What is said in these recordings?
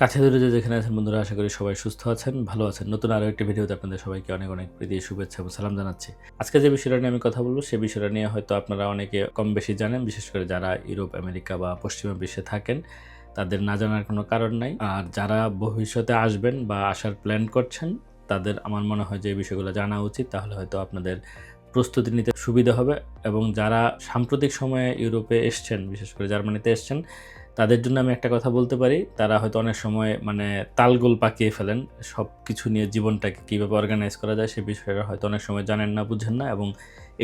কাছে দূরে যে যেখানে আছেন, বন্ধুরা, আশা করি সবাই সুস্থ আছেন, ভালো আছেন। নতুন আরও একটি ভিডিওতে আপনাদের সবাইকে অনেক অনেক প্রীতি শুভেচ্ছা এবং সালাম জানাচ্ছি। আজকে যে বিষয়টা নিয়ে আমি কথা বলব সেই বিষয়টা নিয়ে হয়তো আপনারা অনেকে কম বেশি জানেন, বিশেষ করে যারা ইউরোপ, আমেরিকা বা পশ্চিমা বিশ্বে থাকেন, তাদের না জানার কোনো কারণ নাই। আর যারা ভবিষ্যতে আসবেন বা আসার প্ল্যান করছেন, তাদের আমার মনে হয় যে এই বিষয়গুলো জানা উচিত, তাহলে হয়তো আপনাদের প্রস্তুতি নিতে সুবিধা হবে। এবং যারা সাম্প্রতিক সময়ে ইউরোপে এসছেন, বিশেষ করে জার্মানিতে এসছেন তাদের জন্য আমি একটা কথা বলতে পারি। তারা হয়তো অনেক সময় মানে তালগোল পাকিয়ে ফেলেন। সব কিছু নিয়ে জীবনটাকে কীভাবে অর্গানাইজ করা যায় সে বিষয়টা হয়তো অনেক সময় জানেন না, বুঝেন না এবং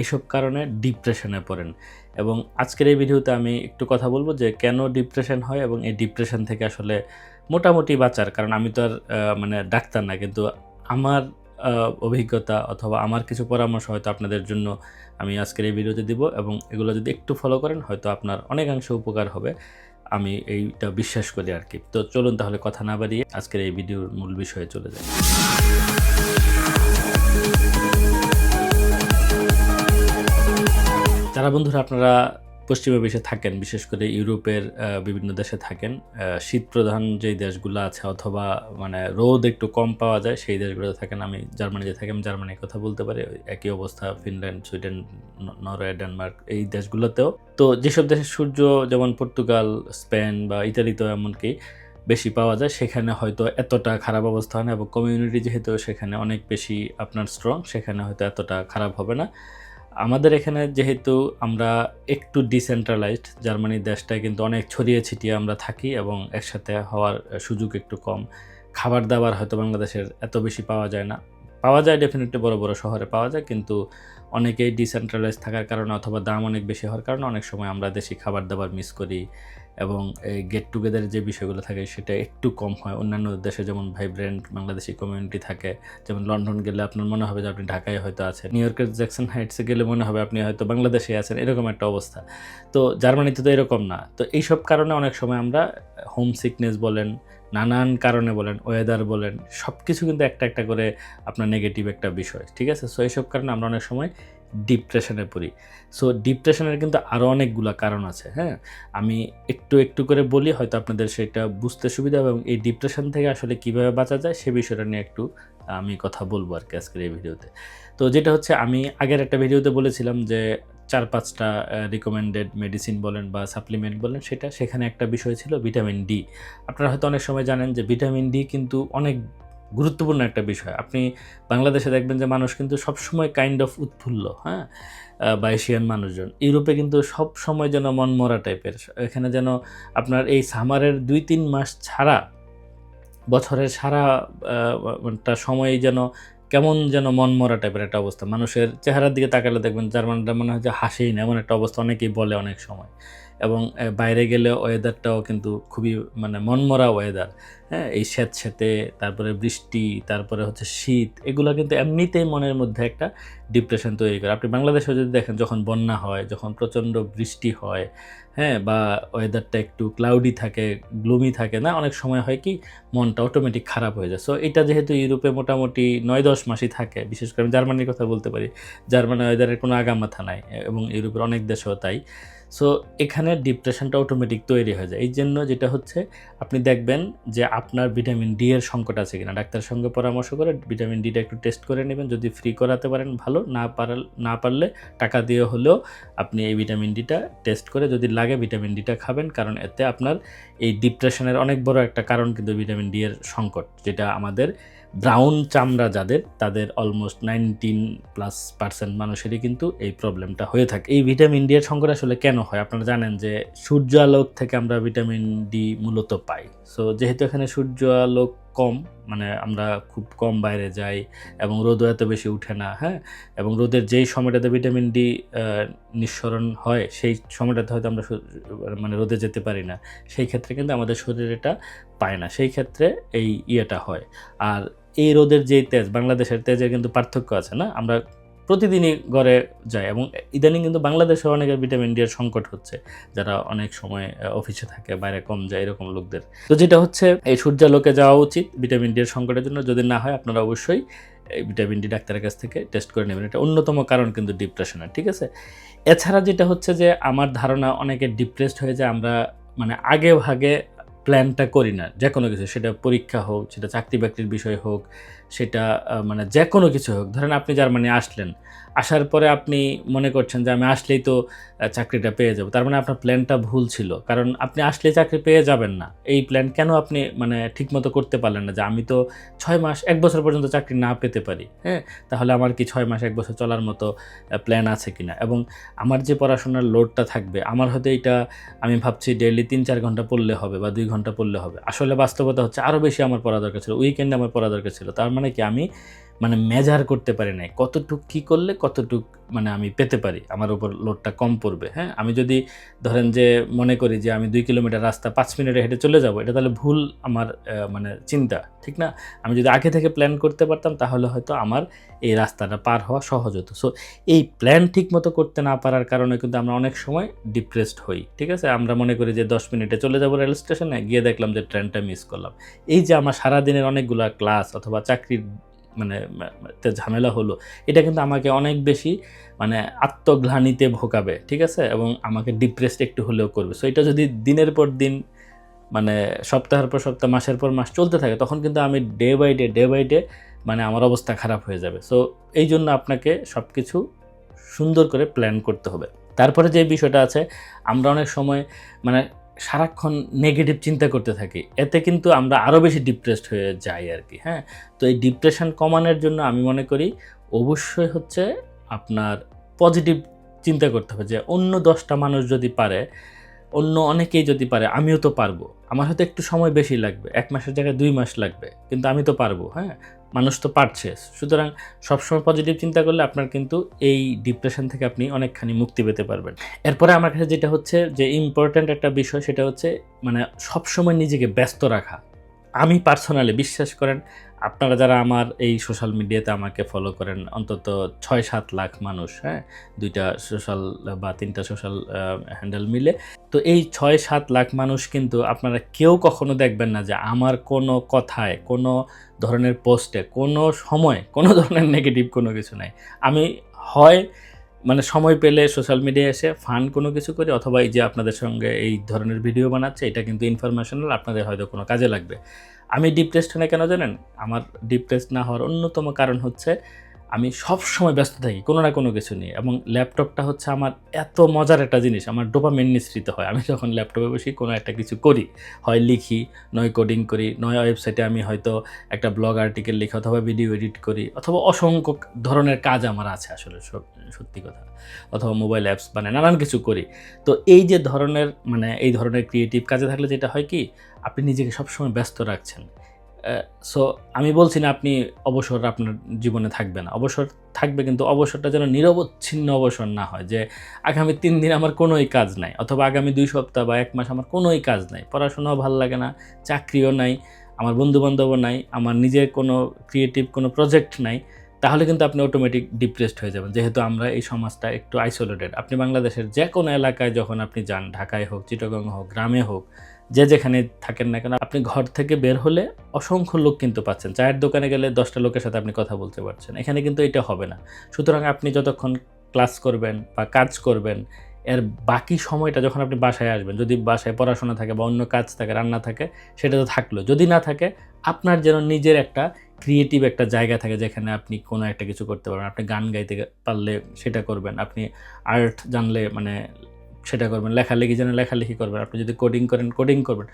এইসব কারণে ডিপ্রেশনে পড়েন। এবং আজকের এই ভিডিওতে আমি একটু কথা বলব যে কেন ডিপ্রেশন হয় এবং এই ডিপ্রেশন থেকে আসলে মোটামুটি বাঁচার। কারণ আমি তো আর মানে ডাক্তার না, কিন্তু আমার অভিজ্ঞতা অথবা আমার কিছু পরামর্শ হয়তো আপনাদের জন্য আমি আজকের এই ভিডিওতে দিব এবং এগুলো যদি একটু ফলো করেন, হয়তো আপনার অনেকাংশ উপকার হবে। আমি এইটা বিশ্বাস করি আর কি। তো চলুন তাহলে কথা না বাড়িয়ে আজকের এই ভিডিওর মূল বিষয়ে চলে যাই। যারা বন্ধুরা আপনারা পশ্চিমা বিশ্বে থাকেন, বিশেষ করে ইউরোপের বিভিন্ন দেশে থাকেন। শীত প্রধান যেই দেশগুলো আছে অথবা মানে রোদ একটু কম পাওয়া যায়, সেই দেশগুলোতে থাকেন। আমি জার্মানিতে থাকি, আমি জার্মানির কথা বলতে পারি একই অবস্থা, ফিনল্যান্ড, সুইডেন নরওয়ে, ডেনমার্ক, এই দেশগুলোতেও। তো যেসব দেশে সূর্য, যেমন পর্তুগাল, স্পেন বা ইতালিতেও এমনকি বেশি পাওয়া যায়, সেখানে হয়তো এতটা খারাপ অবস্থা হয় না এবং কমিউনিটি যেহেতু সেখানে অনেক বেশি আপনার স্ট্রং সেখানে হয়তো এতটা খারাপ হবে না। আমাদের এখানে যেহেতু আমরা একটু ডিসেন্ট্রালাইজড জার্মানি দেশটায় কিন্তু অনেক ছড়িয়ে ছিটিয়ে আমরা থাকি এবং একসাথে হওয়ার সুযোগ একটু কম। খাবার দাবার হয়তো বাংলাদেশের এত বেশি পাওয়া যায় না। পাওয়া যায় ডেফিনেটলি বড় বড় শহরে পাওয়া যায়, কিন্তু অনেকেই ডিসেন্ট্রালাইজ থাকার কারণে অথবা দাম অনেক বেশি হওয়ার কারণে অনেক সময় আমরা দেশি খাবার দাবার মিস করি। এবং এই গেট টুগেদার যে বিষয়গুলো থাকে সেটা একটু কম হয়। অন্যান্য দেশে যেমন ভাইব্রেন্ট বাংলাদেশি কমিউনিটি থাকে, যেমন লন্ডন গেলে আপনার মনে হবে যে আপনি ঢাকায় হয়তো আছেন, নিউ ইয়র্কের জ্যাকসন হাইটসে গেলে মনে হবে আপনি হয়তো বাংলাদেশে আছেন, এরকম একটা অবস্থা। তো জার্মানিতে তো এরকম না। তো এইসব কারণে অনেক সময় আমরা হোম সিকনেস বলেন, নানান কারণে বলেন ওয়েদার বলেন সব কিছু কিন্তু একটা একটা করে আপনার নেগেটিভ একটা বিষয়, ঠিক আছে? সো এইসব কারণে আমরা অনেক সময় ডিপ্রেশনে পড়ি। সো ডিপ্রেশনের কিন্তু আরও অনেকগুলো কারণ আছে হ্যাঁ? আমি একটু একটু করে বলি, হয়তো আপনাদের সেটা বুঝতে সুবিধা হবে এবং এই ডিপ্রেশন থেকে আসলে কীভাবে বাঁচা যায় সে বিষয়টা নিয়ে একটু আমি কথা বলব আর কি আজকের এই ভিডিওতে। তো যেটা হচ্ছে, আমি আগের একটা ভিডিওতে বলেছিলাম যে চার পাঁচটা রিকমেন্ডেড মেডিসিন বলেন বা সাপ্লিমেন্ট বলেন, সেটা সেখানে একটা বিষয় ছিল ভিটামিন ডি আপনারা হয়তো অনেক সময় জানেন যে ভিটামিন ডি কিন্তু অনেক গুরুত্বপূর্ণ একটা বিষয়। আপনি বাংলাদেশে দেখবেন যে মানুষ কিন্তু সবসময় কাইন্ড অফ উৎফুল্ল হ্যাঁ? বা এশিয়ান মানুষজন। ইউরোপে কিন্তু সব সময় যেন মন মরা টাইপের। এখানে যেন আপনার এই সামারের দুই তিন মাস ছাড়া বছরের সারা আহ, টা সময় যেন কেমন যেন মন মরা টাইপের একটা অবস্থা। মানুষের চেহারার দিকে তাকালে দেখবেন জার্মানটা মনে হয় যে হাসেই না এমন একটা অবস্থা অনেকেই বলে অনেক সময়। এবং বাইরে গেলে ওয়েদারটাও কিন্তু খুবই মানে মনমরা ওয়েদার হ্যাঁ এই স্যাঁতস্যাঁতে তারপরে বৃষ্টি, তারপরে হচ্ছে শীত, এগুলো কিন্তু এমনিতেই মনের মধ্যে একটা ডিপ্রেশন তৈরি করে। আপনি বাংলাদেশে যদি দেখেন, যখন বন্যা হয়, যখন প্রচণ্ড বৃষ্টি হয় হ্যাঁ বা ওয়েদারটা একটু ক্লাউডি থাকে গ্লুমি থাকে না, অনেক সময় হয় কি, মনটা অটোমেটিক খারাপ হয়ে যায়। সো এটা যেহেতু ইউরোপে মোটামুটি নয় দশ মাসই থাকে, বিশেষ করে আমি জার্মানির কথা বলতে পারি, জার্মানি ওয়েদারের কোনো আগামাথা নাই, এবং ইউরোপের অনেক দেশেও তাই। সো এখানে ডিপ্রেশনটা অটোমেটিক তৈরি হয়ে যায়। এই জন্য যেটা হচ্ছে, আপনি দেখবেন যে আপনার ভিটামিন ডি এর সংকট আছে কিনা? ডাক্তারের সঙ্গে পরামর্শ করে ভিটামিন ডিটা একটু টেস্ট করে নেবেন। যদি ফ্রি করাতে পারেন, ভালো। না পারাল, না পারলে টাকা দিয়ে হলেও আপনি এই ভিটামিন ডিটা টেস্ট করে যদি লাগে ভিটামিন ডিটা খাবেন, কারণ এতে আপনার এই ডিপ্রেশনের অনেক বড় একটা কারণ কিন্তু ভিটামিন ডি এর সংকট, যেটা আমাদের ব্রাউন চামড়া যাদের, তাদের অলমোস্ট নাইনটিন প্লাস পার্সেন্ট মানুষেরই কিন্তু এই প্রবলেমটা হয়ে থাকে। এই ভিটামিন ডি এর সংকট আসলে কেন হয়? আপনারা জানেন যে সূর্য আলোক থেকে আমরা ভিটামিন ডি মূলত পাই। সো যেহেতু এখানে সূর্য আলোক কম মানে আমরা খুব কম বাইরে যাই এবং রোদও এত বেশি উঠে না হ্যাঁ? এবং রোদের যেই সময়টাতে ভিটামিন ডি নিঃসরণ হয়, সেই সময়টাতে হয়তো আমরা মানে রোদে যেতে পারি না। সেই ক্ষেত্রে কিন্তু আমাদের শরীর এটা পায় না। সেই ক্ষেত্রে এই ইয়েটা হয়। আর এই রোদের যেই তেজ, বাংলাদেশের তেজের কিন্তু পার্থক্য আছে না? আমরা প্রতিদিনই ঘরে যাই এবং ইদানিং কিন্তু বাংলাদেশে অনেকের ভিটামিন ডি এর সংকট হচ্ছে, যারা অনেক সময় অফিসে থাকে, বাইরে কম যায়, এরকম লোকদের। তো যেটা হচ্ছে, এই সূর্যালোকে যাওয়া উচিত ভিটামিন ডি এর সংকটের জন্য। যদি না হয়, আপনারা অবশ্যই এই ভিটামিন ডি ডাক্তারের কাছ থেকে টেস্ট করে নেবেন। এটা অন্যতম কারণ কিন্তু ডিপ্রেশনের, ঠিক আছে? এছাড়া যেটা হচ্ছে যে, আমার ধারণা অনেকে ডিপ্রেসড হয়ে যায়। আমরা মানে আগে ভাগে প্ল্যানটা করি না যে কোনো কিছু সেটা পরীক্ষা হোক সেটা চাকরি বাকরির বিষয় হোক সেটা মানে যে কোনো কিছু হোক। ধরেন আপনি জার্মানি আসলেন, আসার পরে আপনি মনে করছেন যে আমি আসলেই তো চাকরিটা পেয়ে যাব। তার মানে আপনার প্ল্যানটা ভুল ছিল। কারণ আপনি আসলেই চাকরি পেয়ে যাবেন না। এই প্ল্যান কেন আপনি মানে ঠিকমতো করতে পারলেন না যে আমি তো ছয় মাস, এক বছর পর্যন্ত চাকরি না পেতে পারি হ্যাঁ? তাহলে আমার কি ছয় মাস, এক বছর চলার মতো প্ল্যান আছে কিনা? এবং আমার যে পড়াশোনার লোডটা থাকবে, আমার হয়তো এটা, আমি ভাবছি ডেইলি তিন চার ঘণ্টা পড়লে হবে বা দুই ঘণ্টা পড়লে হবে। আসলে বাস্তবতা হচ্ছে আরও বেশি আমার পড়া দরকার ছিল উইকেন্ডে আমার পড়া দরকার ছিল। তার মানে কি আমি মানে মেজার করতে পারি নাই। কতটুক কী করলে কতটুক মানে আমি পেতে পারি, আমার উপর লোডটা কম পড়বে। হ্যাঁ আমি যদি ধরেন যে মনে করি যে আমি দুই কিলোমিটার রাস্তা পাঁচ মিনিটে হেঁটে চলে যাব, এটা তাহলে ভুল আমার মানে চিন্তা, ঠিক না? আমি যদি আগে থেকে প্ল্যান করতে পারতাম, তাহলে হয়তো আমার এই রাস্তাটা পার হওয়া সহজ হতো। সো এই প্ল্যান ঠিক মতো করতে না পারার কারণে কিন্তু আমরা অনেক সময় ডিপ্রেসড হই, ঠিক আছে? আমরা মনে করি যে দশ মিনিটে চলে যাব রেল স্টেশনে, গিয়ে দেখলাম যে ট্রেনটা মিস করলাম। এই যে আমার সারাদিনের অনেকগুলো ক্লাস অথবা চাকরির মানে ঝামেলা হলো, এটা কিন্তু আমাকে অনেক বেশি মানে আত্মগ্লানিতে ভোগাবে, ঠিক আছে? এবং আমাকে ডিপ্রেসড একটু হলেও করবে। সো এটা যদি দিনের পর দিন মানে সপ্তাহের পর সপ্তাহ, মাসের পর মাস চলতে থাকে, তখন কিন্তু আমি day by day day by day মানে আমার অবস্থা খারাপ হয়ে যাবে। সো এই জন্য আপনাকে সব কিছু সুন্দর করে প্ল্যান করতে হবে। তারপরে যে বিষয়টা আছে, আমরা অনেক সময় মানে সারাক্ষণ নেগেটিভ চিন্তা করতে থাকি। এতে কিন্তু আমরা আরও বেশি ডিপ্রেসড হয়ে যাই আর কি হ্যাঁ? তো এই ডিপ্রেশন কমানোর জন্য আমি মনে করি অবশ্যই হচ্ছে আপনার পজিটিভ চিন্তা করতে হবে যে অন্য দশটা মানুষ যদি পারে অন্য অনেকেই যদি পারে, আমিও তো পারব। আমার হয়তো একটু সময় বেশি লাগবে, এক মাসের জায়গায় দুই মাস লাগবে, কিন্তু আমি তো পারব হ্যাঁ? মানুষ তো পারছে। সুতরাং সবসময় পজিটিভ চিন্তা করলে আপনার কিন্তু এই ডিপ্রেশন থেকে আপনি অনেকখানি মুক্তি পেতে পারবেন। এরপরে আমার কাছে যেটা হচ্ছে যে ইম্পর্ট্যান্ট একটা বিষয়, সেটা হচ্ছে মানে সবসময় নিজেকে ব্যস্ত রাখা। আমি পার্সোনালি বিশ্বাস করেন আপনারা যারা আমার এই সোশ্যাল মিডিয়াতে আমাকে ফলো করেন, অন্তত ছয় সাত লাখ মানুষ হ্যাঁ? দুইটা সোশ্যাল বা তিনটা সোশ্যাল হ্যান্ডেল মিলে। তো এই ছয় সাত লাখ মানুষ কিন্তু আপনারা কেউ কখনো দেখবেন না যে আমার কোনো কথায়, কোনো ধরনের পোস্টে কোনো সময়, কোনো ধরনের নেগেটিভ কোনো কিছু নাই। আমি হয় মানে সময় পেলে সোশ্যাল মিডিয়ায় এসে ফান কোনো কিছু করি, অথবা এই যে আপনাদের সঙ্গে এই ধরনের ভিডিও বানাচ্ছে, এটা কিন্তু ইনফরমেশনাল আপনাদের হয়তো কোনো কাজে লাগবে। আমি ডিপ্রেসড না কেন জানেন? আমার ডিপ্রেসড না হওয়ার অন্যতম কারণ হচ্ছে আমি সব সময় ব্যস্ত থাকি, কোনো না কোনো কিছু নিয়ে। এবং ল্যাপটপটা হচ্ছে আমার এত মজার একটা জিনিস, আমার ডোপামিন নিঃসৃত হয়। আমি যখন ল্যাপটপে বসি, কোনো একটা কিছু করি, হয় লিখি, নয় কোডিং করি, নয় ওয়েবসাইটে আমি হয়তো একটা ব্লগ আর্টিকেল লিখি অথবা ভিডিও এডিট করি, অথবা অসংখ্য ধরনের কাজ আমার আছে আসলে সত্যি কথা। অথবা মোবাইল অ্যাপস মানে নানান কিছু করি। তো এই যে ধরনের মানে এই ধরনের ক্রিয়েটিভ কাজে থাকলে যেটা হয় কি, আপনি নিজেকে সবসময় ব্যস্ত রাখছেন। সো আমি বলছি না আপনি অবসর আপনার জীবনে থাকবে না। অবসর থাকবে কিন্তু অবসরটা যেন নিরবচ্ছিন্ন অবসর না হয়, যে আগামী তিন দিন আমার কোনোই কাজ নাই, অথবা আগামী দুই সপ্তাহ বা এক মাস আমার কোনোই কাজ নাই, পড়াশোনাও ভালো লাগে না, চাকরিও নাই, আমার বন্ধুবান্ধবও নাই, আমার নিজের কোনো ক্রিয়েটিভ কোনো প্রজেক্ট নাই তাহলে কিন্তু আপনি অটোমেটিক ডিপ্রেসড হয়ে যাবেন। যেহেতু আমরা এই সমাজটা একটু আইসোলেটেড আপনি বাংলাদেশের যে কোনো এলাকায় যখন আপনি যান, ঢাকায় হোক, চিটাগং হোক, গ্রামে হোক, যে যেখানে থাকেন না কেন, আপনি ঘর থেকে বের হলে অসংখ্য লোক কিন্তু পাচ্ছেন। চায়ের দোকানে গেলে দশটা লোকের সাথে আপনি কথা বলতে পারছেন। এখানে কিন্তু এটা হবে না। সুতরাং আপনি যতক্ষণ ক্লাস করবেন বা কাজ করবেন এর বাকি সময়টা যখন আপনি বাসায় আসবেন, যদি বাসায় পড়াশোনা থাকে বা অন্য কাজ থাকে, রান্না থাকে, সেটা তো থাকল। যদি না থাকে, আপনার যেন নিজের একটা ক্রিয়েটিভ একটা জায়গা থাকে যেখানে আপনি কোনো একটা কিছু করতে পারবেন। আপনি গান গাইতে পারলে সেটা করবেন, আপনি আর্ট জানলে মানে সেটা করবেন, লেখালেখি জানেন লেখালেখি করবেন, আপনি যদি কোডিং করেন কোডিং করবেন।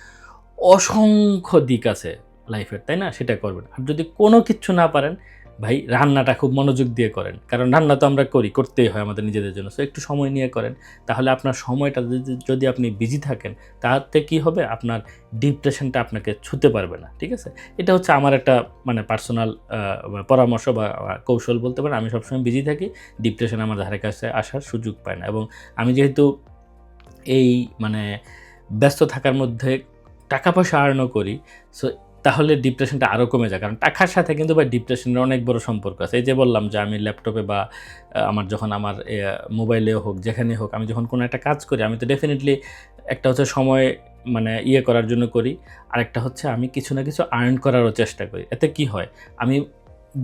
অসংখ্য দিক আছে লাইফের তাই না? সেটা করবেন। আর যদি কোনো কিছু না পারেন ভাই, রান্নাটা খুব মনোযোগ দিয়ে করেন। কারণ রান্না তো আমরা করি, করতেই হয় আমাদের নিজেদের জন্য। সো একটু সময় নিয়ে করেন। তাহলে আপনার সময়টা যদি- আপনি বিজি থাকেন, তাতে কি হবে? আপনার ডিপ্রেশনটা আপনাকে ছুতে পারবে না, ঠিক আছে? এটা হচ্ছে আমার একটা মানে পার্সোনাল পরামর্শ বা কৌশল বলতে পারেন। আমি সবসময় বিজি থাকি ডিপ্রেশন আমার ধারে কাছে আসার সুযোগ পায় না। এবং আমি যেহেতু এই মানে ব্যস্ত থাকার মধ্যে টাকা পয়সা আর্নও করি সো তাহলে ডিপ্রেশনটা আরও কমে যায়। কারণ টাকার সাথে কিন্তু ভাই ডিপ্রেশনের অনেক বড় সম্পর্ক আছে। এই যে বললাম যে আমি ল্যাপটপে বা আমার যখন আমার মোবাইলেও হোক, যেখানে হোক, আমি যখন কোনো একটা কাজ করি, আমি তো ডেফিনেটলি একটা হচ্ছে সময় মানে ইয়ে করার জন্য করি। আরেকটা হচ্ছে আমি কিছু না কিছু আর্ন করারও চেষ্টা করি। এতে কি হয়? আমি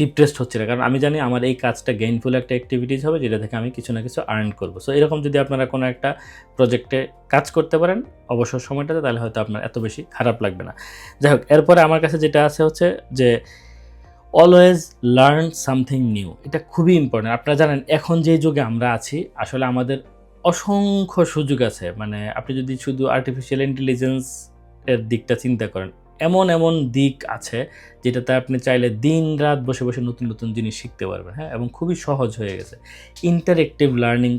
ডিপ্রেসড হচ্ছে না। কারণ আমি জানি আমার এই কাজটা গেইনফুল একটা অ্যাক্টিভিটিস হবে, যেটা থেকে আমি কিছু না কিছু আর্ন করব। সো এরকম যদি আপনারা কোনো একটা প্রজেক্টে কাজ করতে পারেন, অবসর সময়টাতে, তাহলে হয়তো আপনার এত বেশি খারাপ লাগবে না। যাই হোক, এরপরে আমার কাছে যেটা আছে হচ্ছে যে অলওয়েজ লার্ন সামথিং নিউ এটা খুবই ইম্পর্টেন্ট আপনারা জানেন, এখন যে যুগে আমরা আছি, আসলে আমাদের অসংখ্য সুযোগ আছে। মানে আপনি যদি শুধু আর্টিফিশিয়াল ইন্টেলিজেন্স এর দিকটা চিন্তা করেন এমন এমন দিক আছে যেটাতে আপনি চাইলে দিন রাত বসে বসে নতুন নতুন জিনিস শিখতে পারবেন হ্যাঁ? এবং খুবই সহজ হয়ে গেছে। ইন্টারেক্টিভ লার্নিং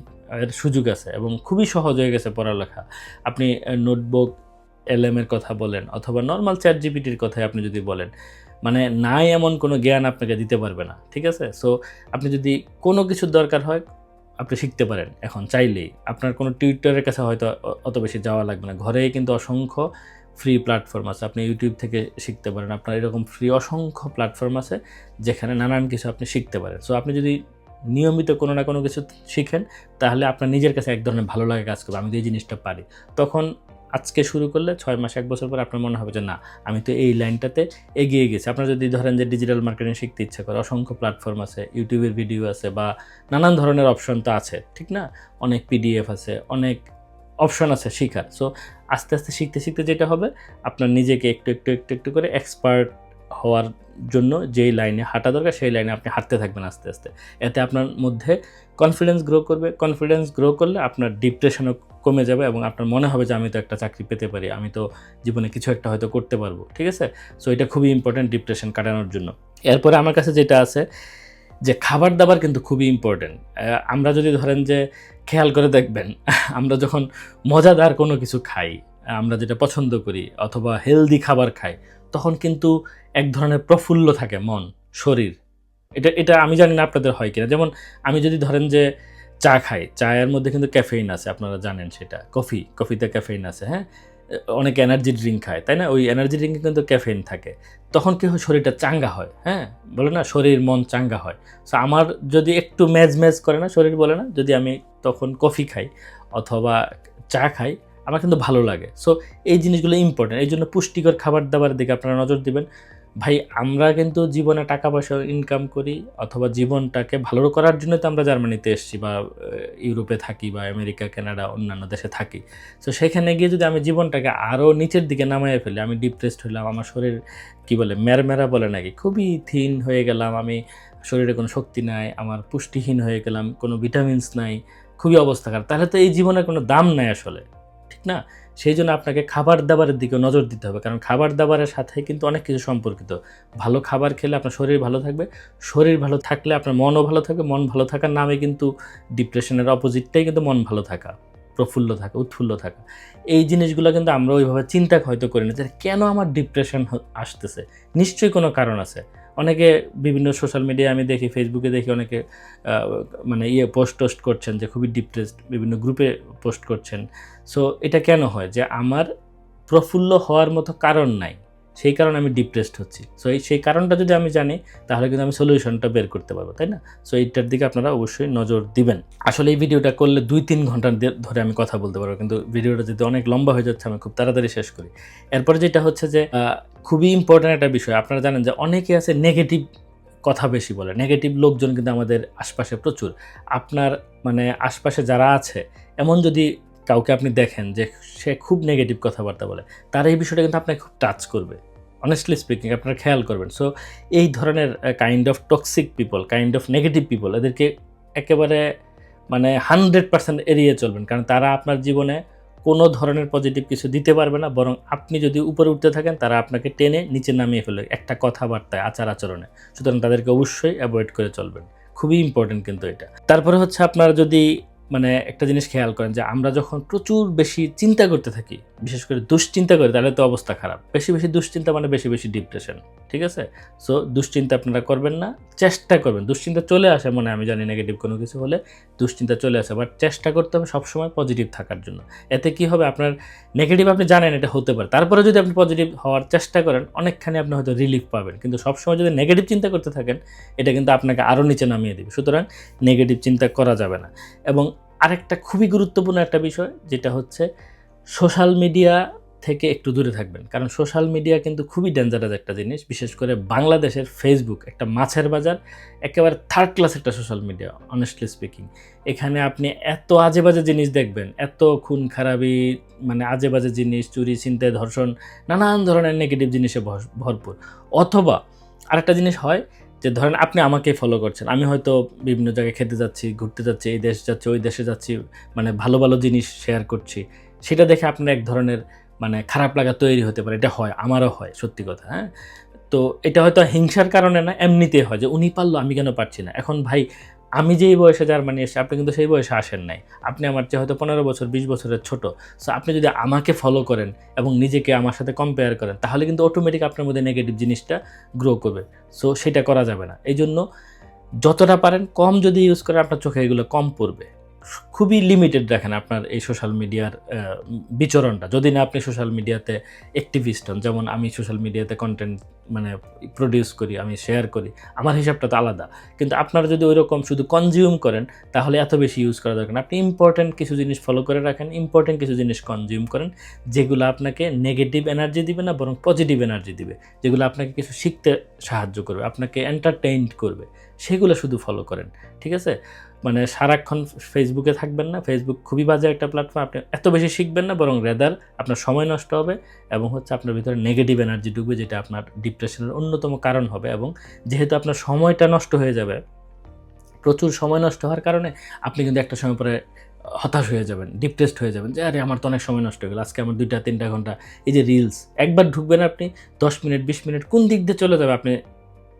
এর সুযোগ আছে এবং খুবই সহজ হয়ে গেছে পড়ালেখা। আপনি নোটবুক এলএম এর কথা বলেন অথবা নর্মাল চ্যাট জিপিটির কথাই আপনি যদি বলেন মানে নাই এমন কোনো জ্ঞান আপনাকে দিতে পারবে না, ঠিক আছে? সো আপনি যদি কোনো কিছুর দরকার হয়, আপনি শিখতে পারেন এখন চাইলেই। আপনার কোনো টিউটারের কাছে হয়তো অত বেশি যাওয়া লাগবে না। ঘরেই কিন্তু অসংখ্য ফ্রি প্ল্যাটফর্ম আছে। আপনি ইউটিউব থেকে শিখতে পারেন। আপনার এরকম ফ্রি অসংখ্য প্ল্যাটফর্ম আছে, যেখানে নানান কিছু আপনি শিখতে পারেন। সো আপনি যদি নিয়মিত কোনো না কোনো কিছু শিখেন, তাহলে আপনার নিজের কাছে এক ধরনের ভালো লাগে কাজ করবে। আমি তো এই জিনিসটা পারি। তখন আজকে শুরু করলে ছয় মাস, এক বছর পর আপনার মনে হবে যে, না, আমি তো এই লাইনটাতে এগিয়ে গেছি। আপনার যদি ধরেন যে ডিজিটাল মার্কেটিং শিখতে ইচ্ছা করে, অসংখ্য প্ল্যাটফর্ম আছে ইউটিউবের ভিডিও আছে বা নানান ধরনের অপশন তো আছে, ঠিক না? অনেক পিডিএফ আছে, অনেক অপশন আছে শেখার। সো আস্তে আস্তে শিখতে শিখতে যেটা হবে, আপনার নিজেকে একটু একটু একটু একটু করে এক্সপার্ট হওয়ার জন্য যেই লাইনে হাঁটা দরকার, সেই লাইনে আপনি হাঁটতে থাকবেন আস্তে আস্তে। এতে আপনার মধ্যে কনফিডেন্স গ্রো করবে। কনফিডেন্স গ্রো করলে আপনার ডিপ্রেশনও কমে যাবে এবং আপনার মনে হবে যে, আমি তো একটা চাকরি পেতে পারি, আমি তো জীবনে কিছু একটা হয়তো করতে পারব। ঠিক আছে? সো এটা খুবই ইম্পর্ট্যান্ট ডিপ্রেশন কাটানোর জন্য। এরপরে আমার কাছে যেটা আছে যে, খাবার দাবার কিন্তু খুবই ইম্পর্ট্যান্ট আমরা যদি ধরেন যে খেয়াল করে দেখবেন, আমরা যখন মজাদার কোনো কিছু খাই, আমরা যেটা পছন্দ করি অথবা হেলদি খাবার খাই, তখন কিন্তু এক ধরনের প্রফুল্ল থাকে মন, শরীর। এটা এটা আমি জানি না আপনাদের হয় কিনা। যেমন আমি যদি ধরেন যে চা খাই, চায়ের মধ্যে কিন্তু ক্যাফেইন আছে, আপনারা জানেন সেটা। কফি, কফিতে ক্যাফেইন আছে হ্যাঁ? অনেক এনার্জি ড্রিঙ্ক খায়, তাই না? ওই এনার্জি ড্রিঙ্কে কিন্তু ক্যাফেইন থাকে। তখন কি হয়? শরীরটা চাঙ্গা হয় হ্যাঁ? বলে না? শরীর, মন চাঙ্গা হয়। সো আমার যদি একটু ম্যাজ ম্যাজ করে না, শরীর বলে না? যদি আমি তখন কফি খাই অথবা চা খাই, আমার কিন্তু ভালো লাগে। সো এই জিনিসগুলো ইম্পর্টেন্ট এই জন্য পুষ্টিকর খাবার দাবার দিকে আপনারা নজর দিবেন। ভাই, আমরা কিন্তু জীবনে টাকা পয়সা ইনকাম করি অথবা জীবনটাকে ভালো করার জন্য তো আমরা জার্মানিতে এসেছি বা ইউরোপে থাকি বা, আমেরিকা, কানাডা, অন্যান্য দেশে থাকি। তো সেখানে গিয়ে যদি আমি জীবনটাকে আরও নিচের দিকে নামাইয়ে ফেলি, আমি ডিপ্রেসড হইলাম, আমার শরীর কি বলে ম্যারমেরা বলে নাকি, খুবই থিন হয়ে গেলাম, আমি শরীরে কোনো শক্তি নাই, আমার পুষ্টিহীন হয়ে গেলাম, কোনো ভিটামিনস নাই খুবই অবস্থা খারাপ তাহলে তো এই জীবনের কোনো দাম নাই আসলে, ঠিক না? সেই জন্য আপনাকে খাবার দাবারের দিকে নজর দিতে হবে, কারণ খাবার দাবারের সাথে কিন্তু অনেক কিছু সম্পর্কিত। ভালো খাবার খেলে আপনার শরীর ভালো থাকবে, শরীর ভালো থাকলে আপনার মনও ভালো থাকবে, মন ভালো থাকার নামে কিন্তু ডিপ্রেশনের অপোজিটটাই কিন্তু মন ভালো থাকা, প্রফুল্ল থাকা, উৎফুল্ল থাকা। এই জিনিসগুলো কিন্তু আমরা ওইভাবে চিন্তা হয়তো করি না যে কেন আমার ডিপ্রেশন আসতেছে? নিশ্চয়ই কোনো কারণ আছে। অনেকে বিভিন্ন সোশ্যাল মিডিয়ায় আমি দেখি ফেসবুকে দেখি অনেকে মানে ইয়ে পোস্ট টোস্ট করছেন যে খুবই ডিপ্রেসড বিভিন্ন গ্রুপে পোস্ট করছেন। সো এটা কেন হয়? যে আমার প্রফুল্ল হওয়ার মতো কারণ নাই। সেই কারণে আমি ডিপ্রেসড হচ্ছি। সো এই সেই কারণটা যদি আমি জানি, তাহলে কিন্তু আমি সলিউশনটা বের করতে পারব, তাই না? সো এইটার দিকে আপনারা অবশ্যই নজর দিবেন। আসলে এই ভিডিওটা করলে দুই তিন ঘণ্টা ধরে আমি কথা বলতে পারব, কিন্তু ভিডিওটা যদি অনেক লম্বা হয়ে যাচ্ছে, আমি খুব তাড়াতাড়ি শেষ করি। এরপরে যেটা হচ্ছে যে খুবই ইম্পর্ট্যান্ট একটা বিষয়। আপনারা জানেন যে, অনেকে আছে নেগেটিভ কথা বেশি বলে। নেগেটিভ লোকজন কিন্তু আমাদের আশপাশে প্রচুর। আপনার মানে আশপাশে যারা আছে, এমন যদি কাউকে আপনি দেখেন যে সে খুব নেগেটিভ কথাবার্তা বলে, তার এই বিষয়টা কিন্তু আপনাকে খুব টাচ করবে। অনেস্টলি স্পিকিং আপনারা খেয়াল করবেন। সো এই ধরনের kind of toxic people kind of negative people এদেরকে একেবারে মানে হান্ড্রেড পার্সেন্ট এড়িয়ে চলবেন। কারণ তারা আপনার জীবনে কোনো ধরনের পজিটিভ কিছু দিতে পারবে না, বরং আপনি যদি উপরে উঠতে থাকেন, তারা আপনাকে টেনে নিচে নামিয়ে ফেলবে একটা কথাবার্তায়, আচার আচরণে। সুতরাং তাদেরকে অবশ্যই অ্যাভয়েড করে চলবেন। খুবই ইম্পর্টেন্ট কিন্তু এটা। তারপরে হচ্ছে আপনারা যদি মানে একটা জিনিস খেয়াল করেন যে আমরা যখন প্রচুর বেশি চিন্তা করতে থাকি, বিশেষ করে দুশ্চিন্তা করি, তাহলে তো অবস্থা খারাপ। বেশি বেশি দুশ্চিন্তা মানে বেশি বেশি ডিপ্রেশন ঠিক আছে? সো দুশ্চিন্তা আপনারা করবেন না, চেষ্টা করবেন। দুশ্চিন্তা চলে আসে মনে আমি জানি নেগেটিভ কোনো কিছু হলে দুশ্চিন্তা চলে আসে বাট চেষ্টা করতে হবে সবসময় পজিটিভ থাকার জন্য। এতে কি হবে? আপনার নেগেটিভ আপনি জানেন এটা হতে পারে। তারপরে যদি আপনি পজিটিভ হওয়ার চেষ্টা করেন, অনেকখানি আপনি হয়তো রিলিফ পাবেন। কিন্তু সবসময় যদি নেগেটিভ চিন্তা করতে থাকেন, এটা কিন্তু আপনাকে আরও নিচে নামিয়ে দেবে। সুতরাং নেগেটিভ চিন্তা করা যাবে না। এবং আরেকটা খুবই গুরুত্বপূর্ণ একটা বিষয়, যেটা হচ্ছে সোশ্যাল মিডিয়া থেকে একটু দূরে থাকবেন। কারণ সোশ্যাল মিডিয়া কিন্তু খুবই ডেঞ্জারাস একটা জিনিস, বিশেষ করে বাংলাদেশের ফেসবুক একটা মাছের বাজার, একেবারে থার্ড ক্লাস একটা সোশ্যাল মিডিয়া অনেস্টলি স্পিকিং এখানে আপনি এত আজে বাজে জিনিস দেখবেন, এত খুন খারাপি মানে আজে বাজে জিনিস, চুরি চিন্তায় ধর্ষণ, নানান ধরনের নেগেটিভ জিনিসে ভর- ভরপুর। অথবা আরেকটা জিনিস হয় যে ধরেন আপনি আমাকে ফলো করছেন, আমি হয়তো বিভিন্ন জায়গায় খেতে যাচ্ছি, ঘুরতে যাচ্ছি, এই দেশ যাচ্ছি, ওই দেশে যাচ্ছি মানে ভালো ভালো জিনিস শেয়ার করছি, সেটা দেখে আপনার এক ধরনের মানে খারাপ লাগা তৈরি হতে পারে, এটা হয়, আমারও হয়, সত্যি কথা হ্যাঁ? তো এটা হয়তো হিংসার কারণে না, এমনিতেই হয় যে উনি পারল, আমি কেন পারছি না? এখন ভাই আমি যেই বয়সে জার্মানি এসে আপনি কিন্তু সেই বয়সে আসেন নাই। আপনি আমার চেয়ে হয়তো পনেরো বছর, বিশ বছরের ছোট। সো আপনি যদি আমাকে ফলো করেন এবং নিজেকে আমার সাথে কম্পেয়ার করেন, তাহলে কিন্তু অটোমেটিক আপনার মধ্যে নেগেটিভ জিনিসটা গ্রো করবে। সো সেটা করা যাবে না। এই জন্য যতটা পারেন, কম যদি ইউজ করেন, আপনার চোখে এগুলো কম পড়বে। খুবই লিমিটেড দেখেন আপনার এই সোশ্যাল মিডিয়ার বিচরণটা। যদি না আপনি সোশ্যাল মিডিয়াতে অ্যাক্টিভিস্ট হন, যেমন আমি সোশ্যাল মিডিয়াতে কন্টেন্ট মানে প্রডিউস করি, আমি শেয়ার করি, আমার হিসাবটা তো আলাদা। কিন্তু আপনারা যদি ওই রকম শুধু কনজিউম করেন, তাহলে এত বেশি ইউজ করা দরকার আপনি ইম্পর্টেন্ট কিছু জিনিস ফলো করে রাখেন ইম্পর্টেন্ট কিছু জিনিস কনজিউম করেন, যেগুলো আপনাকে নেগেটিভ এনার্জি দিবে না, বরং পজিটিভ এনার্জি দিবে। যেগুলো আপনাকে কিছু শিখতে সাহায্য করবে, আপনাকে এন্টারটেইনড করবে, সেগুলো শুধু ফলো করেন, ঠিক আছে? মানে সারাক্ষণ ফেসবুকে থাকবেন না। ফেসবুক খুবই বাজে একটা প্ল্যাটফর্ম আপনি এত বেশি শিখবেন না, বরং রেদার আপনার সময় নষ্ট হবে এবং হচ্ছে আপনার ভিতরে নেগেটিভ এনার্জি ঢুকবে, যেটা আপনার ডিপ্রেশনের অন্যতম কারণ হবে এবং যেহেতু আপনার সময়টা নষ্ট হয়ে যাবে, প্রচুর সময় নষ্ট হওয়ার কারণে আপনি কিন্তু একটা সময় পরে হতাশ হয়ে যাবেন ডিপ্রেসড হয়ে যাবেন যে, আরে, আমার তো অনেক সময় নষ্ট হয়ে গেল, আজকে আমার দুইটা, তিনটা ঘণ্টা। এই যে রিলস একবার ঢুকবেন আপনি, দশ মিনিট, বিশ মিনিট কোন দিক দিয়ে চলে যাবে আপনি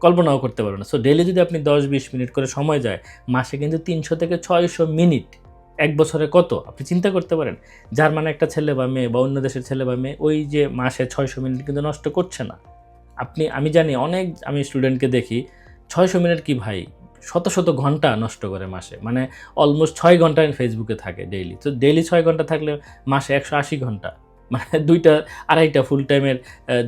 কল্পনাও করতে পারবেন না। সো ডেলি যদি আপনি দশ বিশ মিনিট করে সময় যায়, মাসে কিন্তু তিনশো থেকে ছয়শো মিনিট। এক বছরে কত? আপনি চিন্তা করতে পারেন। যার মানে একটা ছেলে বা মেয়ে বা অন্য দেশের ছেলে বা মেয়ে ওই যে মাসে ছয়শো মিনিট কিন্তু নষ্ট করছে না। আপনি, আমি জানি অনেক, আমি স্টুডেন্টকে দেখি, ছয়শো মিনিট কি ভাই? শত শত ঘণ্টা নষ্ট করে মাসে। মানে অলমোস্ট ছয় ঘণ্টা ফেসবুকে থাকে ডেইলি তো ডেইলি ছয় ঘণ্টা থাকলে মাসে একশো আশি ঘণ্টা। মানে দুইটা, আড়াইটা ফুল টাইমের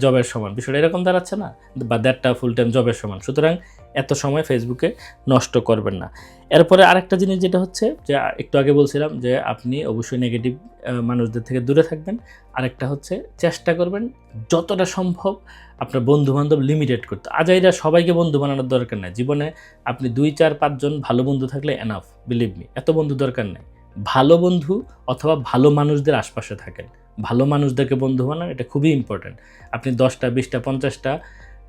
জবের সমান। বিষয়টা এরকম দাঁড়াচ্ছে না, বা দেড়টা ফুল টাইম জবের সমান। সুতরাং এত সময় ফেসবুকে নষ্ট করবেন না। এরপরে আরেকটা জিনিস যেটা হচ্ছে, যে একটু আগে বলছিলাম যে আপনি অবশ্যই নেগেটিভ মানুষদের থেকে দূরে থাকবেন। আরেকটা হচ্ছে চেষ্টা করবেন যতটা সম্ভব আপনার বন্ধু বান্ধব লিমিটেড করতে। আজাইরা সবাইকে বন্ধু বানানোর দরকার নেই। জীবনে আপনি দুই, চার পাঁচজন ভালো বন্ধু থাকলে এনাফ বিলিভ মি এত বন্ধু দরকার নেই। ভালো বন্ধু অথবা ভালো মানুষদের আশপাশে থাকেন। ভালো মানুষদেরকে বন্ধু বানান, এটা খুবই ইম্পর্ট্যান্ট আপনি দশটা, বিশটা, পঞ্চাশটা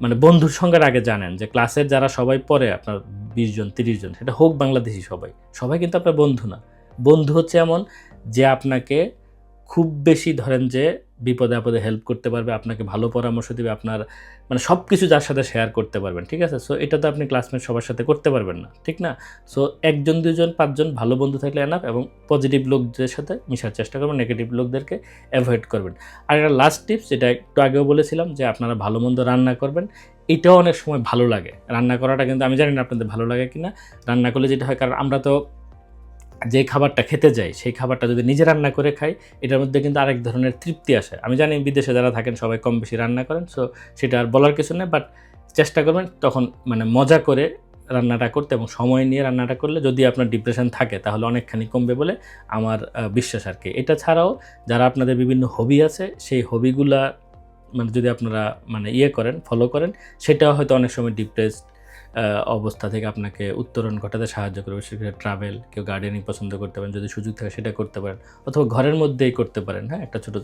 মানে বন্ধুর সঙ্গে আগে জানেন যে ক্লাসের যারা সবাই পড়ে, আপনার বিশ জন, তিরিশ জন, সেটা হোক বাংলাদেশি সবাই সবাই কিন্তু আপনার বন্ধু না। বন্ধু হচ্ছে এমন যে আপনাকে খুব বেশি ধরেন যে বিপদে আপদে হেল্প করতে পারবে, আপনাকে ভালো পরামর্শ দেবে, আপনার মানে সব কিছু যার সাথে শেয়ার করতে পারবেন, ঠিক আছে? সো এটা তো আপনি ক্লাসমেট সবার সাথে করতে পারবেন না, ঠিক না? সো একজন, দুজন, পাঁচজন ভালো বন্ধু থাকলে এনাফ এবং পজিটিভ লোকদের সাথে মিশার চেষ্টা করবেন নেগেটিভ লোকদেরকে অ্যাভয়েড করবেন। আর একটা লাস্ট টিপস যেটা একটু আগেও বলেছিলাম যে আপনারা ভালো মন্দ রান্না করবেন, এটাও অনেক সময় ভালো লাগে। রান্না করাটা কিন্তু, আমি জানি না আপনাদের ভালো লাগে কিনা, রান্না করলে যেটা হয়, কারণ আমরা তো যে খাবারটা খেতে যাই, সেই খাবারটা যদি নিজে রান্না করে খাই, এটার মধ্যে কিন্তু আরেক ধরনের তৃপ্তি আসে। আমি জানি বিদেশে যারা থাকেন সবাই কম বেশি রান্না করেন সো সেটা আর বলার কিছু নেই বাট চেষ্টা করবেন তখন মানে মজা করে রান্নাটা করতে এবং সময় নিয়ে রান্নাটা করলে যদি আপনার ডিপ্রেশন থাকে, তাহলে অনেকখানি কমবে বলে আমার বিশ্বাস আর কি। এটা ছাড়াও যারা আপনাদের বিভিন্ন হবি আছে, সেই হবিগুলা মানে যদি আপনারা মানে ইয়ে করেন ফলো করেন, সেটাও হয়তো অনেক সময় ডিপ্রেসড অবস্থা থেকে আপনাকে উত্তরণ ঘটাতে সাহায্য করবে। সেক্ষেত্রে ট্রাভেল কেউ গার্ডেনিং পছন্দ করতে পারেন, যদি সুযোগ থাকে সেটা করতে পারেন, অথবা ঘরের মধ্যেই করতে পারেন হ্যাঁ? একটা ছোটো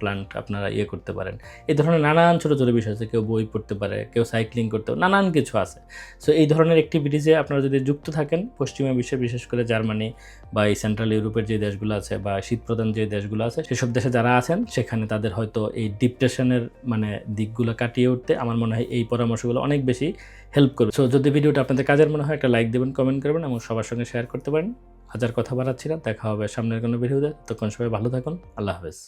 প্ল্যান্ট আপনারা ইয়ে করতে পারেন। এই ধরনের নানান ছোটো ছোটো বিষয় আছে, কেউ বই পড়তে পারে, কেউ সাইক্লিং করতে পারে, নানান কিছু আছে। সো এই ধরনের অ্যাক্টিভিটিসে আপনারা যদি যুক্ত থাকেন, পশ্চিমা বিশ্বে বিশেষ করে জার্মানি বা এই সেন্ট্রাল ইউরোপের যে দেশগুলো আছে বা শীতপ্রধান যে দেশগুলো আছে, সেসব দেশে যারা আছেন, সেখানে তাদের হয়তো এই ডিপ্রেশনের মানে দিকগুলো কাটিয়ে উঠতে আমার মনে হয় এই পরামর্শগুলো অনেক বেশি হেল্প করবে। সো যদি ভিডিওটা আপনাদের কাজের মনে হয়, একটা লাইক দেবেন কমেন্ট করবেন, এবং সবার সঙ্গে শেয়ার করতে পারেন। হাজার কথা বাড়াচ্ছি না, দেখা হবে সামনের কোনো ভিডিওতে তখন সবাই ভালো থাকুন। আল্লাহ হাফেজ।